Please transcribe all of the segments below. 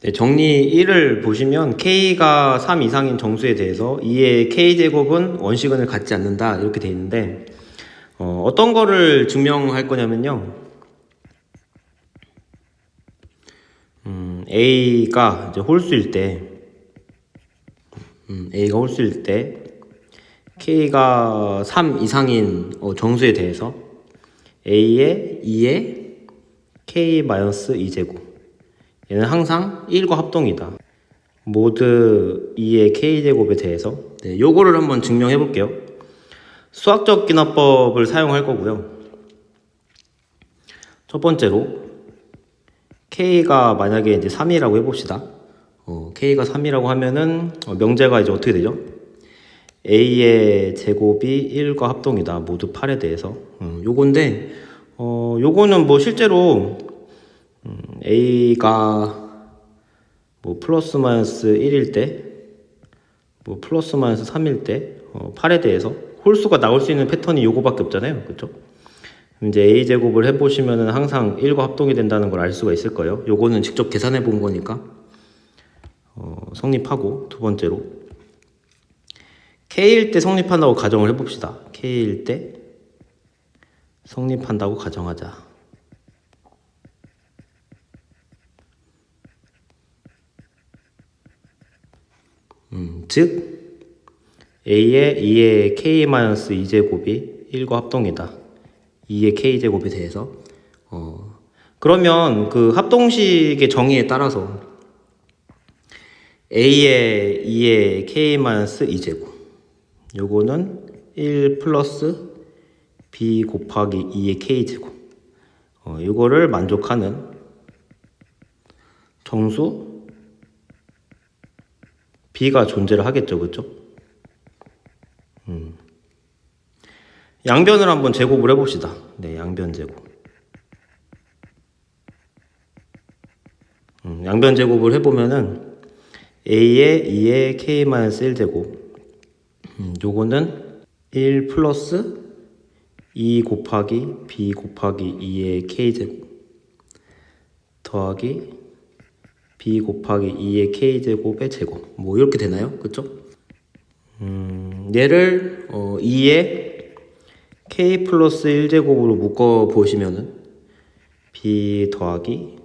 네, 정리 1을 보시면 k가 3 이상인 정수에 대해서 2의 k제곱은 원시근을 갖지 않는다 이렇게 돼 있는데 어, 어떤 거를 증명할 거냐면요. 음, a가 이제 홀수일 때 음, a가 홀수일 때 k가 3 이상인 어, 정수에 대해서 a의 2의 k-2제곱 얘는 항상 1과 합동이다. 모드 2의 k제곱에 대해서 네, 요거를 한번 증명해 볼게요. 수학적 기납법을 사용할 거고요. 첫 번째로 k가 만약에 이제 3이라고 해봅시다. 어, k가 3이라고 하면은 어, 명제가 이제 어떻게 되죠? a의 제곱이 1과 합동이다. 모두 8에 대해서. 음, 요건데 어, 요거는 뭐 실제로 음, a가 뭐 플러스 마이너스 1일 때, 뭐 플러스 마이너스 3일 때, 어, 8에 대해서 홀수가 나올 수 있는 패턴이 요거밖에 없잖아요. 그렇죠? 이제 a 제곱을 해보시면은 항상 1과 합동이 된다는 걸 알 수가 있을 거예요. 요거는 직접 계산해 본 거니까 어, 성립하고 두 번째로 k일 때 성립한다고 가정을 해봅시다. k일 때 성립한다고 가정하자. 음, 즉 a의 2의 k-2제곱이 1과 합동이다. 2의 k제곱에 대해서 어, 그러면 그 합동식의 정의에 따라서 a의 2의 k-2제곱 요거는 1 플러스 b 곱하기 2의 k제곱 어, 이거를 만족하는 정수 b가 존재를 하겠죠, 그렇죠? 음. 양변을 한번 제곱을 해봅시다. 네, 양변 제곱. 음, 양변 제곱을 해보면은 a의 2의 k-1 제곱. 음, 요거는 1 플러스 2 곱하기 b 곱하기 2의 k 제곱 더하기 b 곱하기 2의 k제곱의 제곱 뭐 이렇게 되나요? 그쵸? 음, 얘를 어, 2의 k 플러스 1제곱으로 묶어 보시면은 b 더하기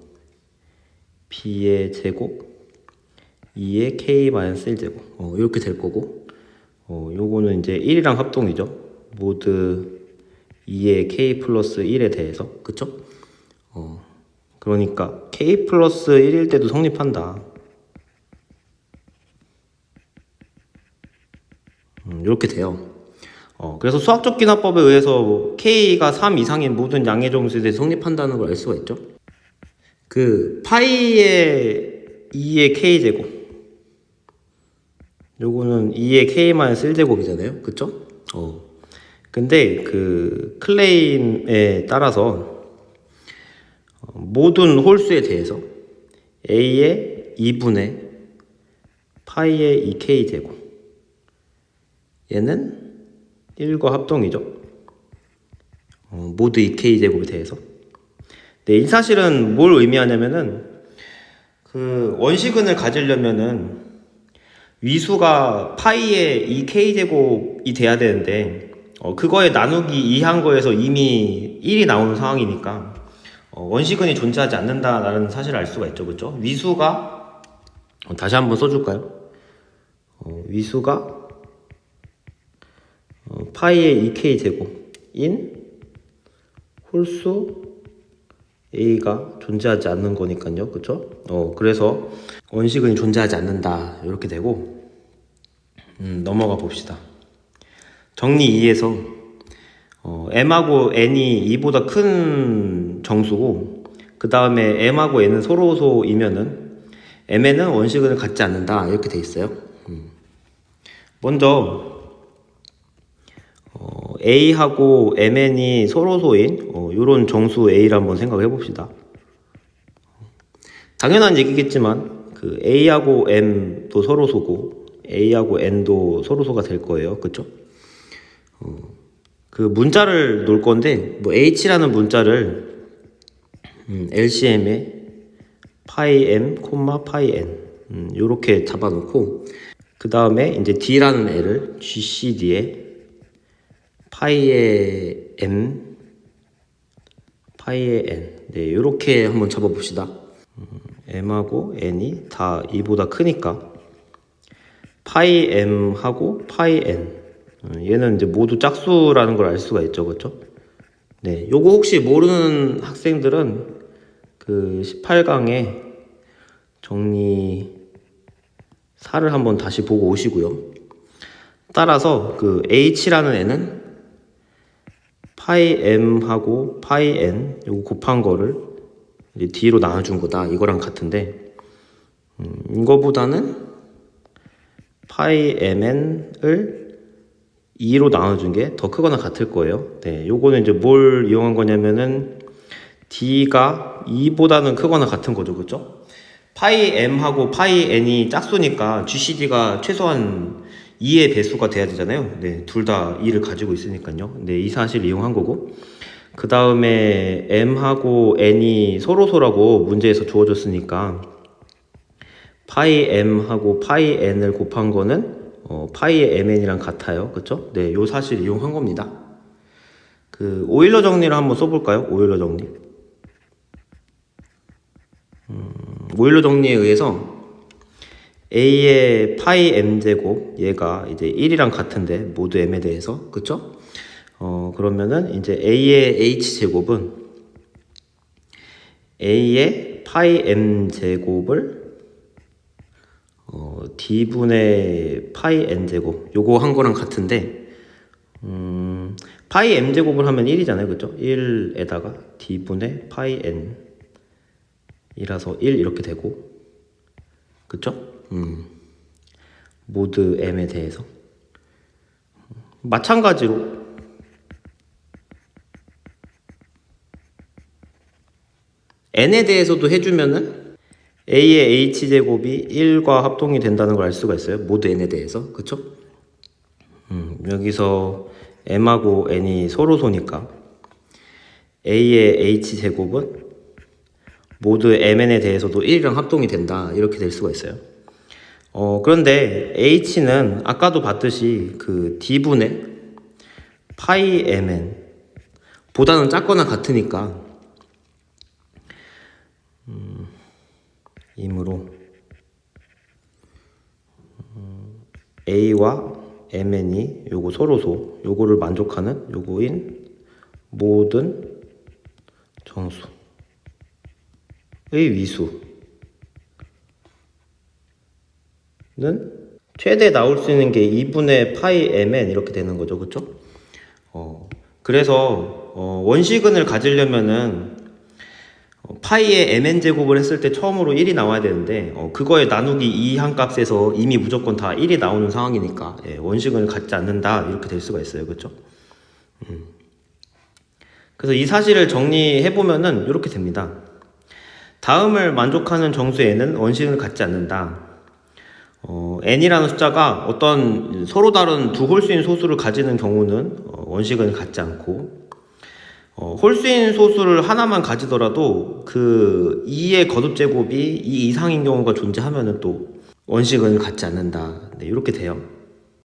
b의 제곱 2의 k 마이너스 1제곱 어, 이렇게 될 거고 어, 요거는 이제 1이랑 합동이죠 모두 2의 k 플러스 1에 대해서 그쵸? 어, 그러니까 k 플러스 1일 때도 성립한다. 음, 이렇게 돼요. 어, 그래서 수학적 기납법에 의해서 k가 3 이상인 모든 양의 정수에 대해 성립한다는 걸 알 수가 있죠. 그 파이의 2의 k 제곱. 요거는 2의 k-1 제곱이잖아요. 그쵸? 어. 근데 그 클레임에 따라서 모든 홀수에 대해서 a의 2분의 파이의 2k 제곱 얘는 1과 합동이죠. 어, 모두 2k 제곱에 대해서. 네, 이 사실은 뭘 의미하냐면은 그 원시근을 가지려면은 위수가 파이의 2k 제곱이 돼야 되는데 어, 그거에 나누기 2한 거에서 이미 1이 나오는 상황이니까 어, 원시근이 존재하지 않는다라는 사실을 알 수가 있죠, 그렇죠? 위수가 어, 다시 한번 써줄까요? 어, 위수가 어, 파이의 2k 제곱인 홀수 a가 존재하지 않는 거니까요, 그렇죠? 어, 그래서 원시근이 존재하지 않는다 이렇게 되고 음, 넘어가 봅시다. 정리 2에서 어, m하고 n이 2보다 큰 정수고 그 다음에 m하고 n은 서로소이면은 mn은 원식을 갖지 않는다 이렇게 돼 있어요. 음. 먼저 어, a하고 mn이 서로소인 어, 이런 정수 a를 한번 생각해 봅시다. 당연한 얘기겠지만 그 a하고 m도 서로소고 a하고 n도 서로소가 될 거예요, 그렇죠? 어. 그 문자를 놓을 건데 뭐 h라는 문자를 음, LCM에 파이 m 파이 n. 음, 요렇게 잡아놓고 그 다음에 이제 d라는 애를 gcd에 파이의 m 파이의 n. 네 요렇게 한번 잡아봅시다. 음, m하고 n이 다 2보다 크니까 파이 m하고 파이 n. 음, 얘는 이제 모두 짝수라는 걸 알 수가 있죠. 그렇죠? 네 요거 혹시 모르는 학생들은 그 18강에 정리 사를 한번 다시 보고 오시고요. 따라서 그 h라는 애는 파이 m하고 파이 n 요거 곱한 거를 이제 d로 나눠준 거다 이거랑 같은데 음, 이거보다는 파이 mn을 2로 나눠준 게 더 크거나 같을 거예요. 네, 요거는 이제 뭘 이용한 거냐면은 d가 2보다는 크거나 같은 거죠, 그렇죠? 파이 m하고 파이 n이 짝수니까 GCD가 최소한 2의 배수가 돼야 되잖아요. 네, 둘 다 2를 가지고 있으니까요. 네, 이 사실 이용한 거고. 그 다음에 m하고 n이 서로서라고 문제에서 주어졌으니까 파이 m하고 파이 n을 곱한 거는 어, 파이의 mn이랑 같아요. 그쵸? 네, 요 사실 이용한 겁니다. 그 오일러 정리를 한번 써볼까요? 오일러 정리. 오일러 정리에 의해서 a의 파이 m 제곱 얘가 이제 1이랑 같은데 모두 m에 대해서 그쵸? 어 그러면은 이제 a의 h 제곱은 a의 파이 m 제곱을 어 d분의 파이 n 제곱 요거 한 거랑 같은데 음 파이 m 제곱을 하면 1이잖아요 그쵸? 1에다가 d분의 파이 n 이라서 1 이렇게 되고 그쵸? 음. 모드 m에 대해서 마찬가지로 n에 대해서도 해주면은 a의 h 제곱이 1과 합동이 된다는 걸 알 수가 있어요 모드 n에 대해서 그쵸? 음, 여기서 m하고 n이 서로 소니까 a의 h 제곱은 모두 mn에 대해서도 1이랑 합동이 된다 이렇게 될 수가 있어요. 어, 그런데 h는 아까도 봤듯이 그 d분의 파이 mn 보다는 작거나 같으니까 음, 이므로 음, a와 mn이 요거 서로소 요거를 만족하는 요거인 모든 정수 의 위수는 최대 나올 수 있는 게 2분의 파이 mn 이렇게 되는 거죠, 그렇죠? 어, 그래서 어, 원시근을 가지려면은 어, 파이의 mn 제곱을 했을 때 처음으로 1이 나와야 되는데 어, 그거에 나누기 2 한 값에서 이미 무조건 다 1이 나오는 상황이니까 예, 원식을 갖지 않는다 이렇게 될 수가 있어요, 그렇죠? 음. 그래서 이 사실을 정리해 보면은 이렇게 됩니다. 다음을 만족하는 정수에는 원식을 갖지 않는다. 어, n이라는 숫자가 어떤 서로 다른 두 홀수인 소수를 가지는 경우는 어, 원식은 갖지 않고 어, 홀수인 소수를 하나만 가지더라도 그 2의 거듭 제곱이 2 이상인 경우가 존재하면은 또 원식은 갖지 않는다. 네, 이렇게 돼요.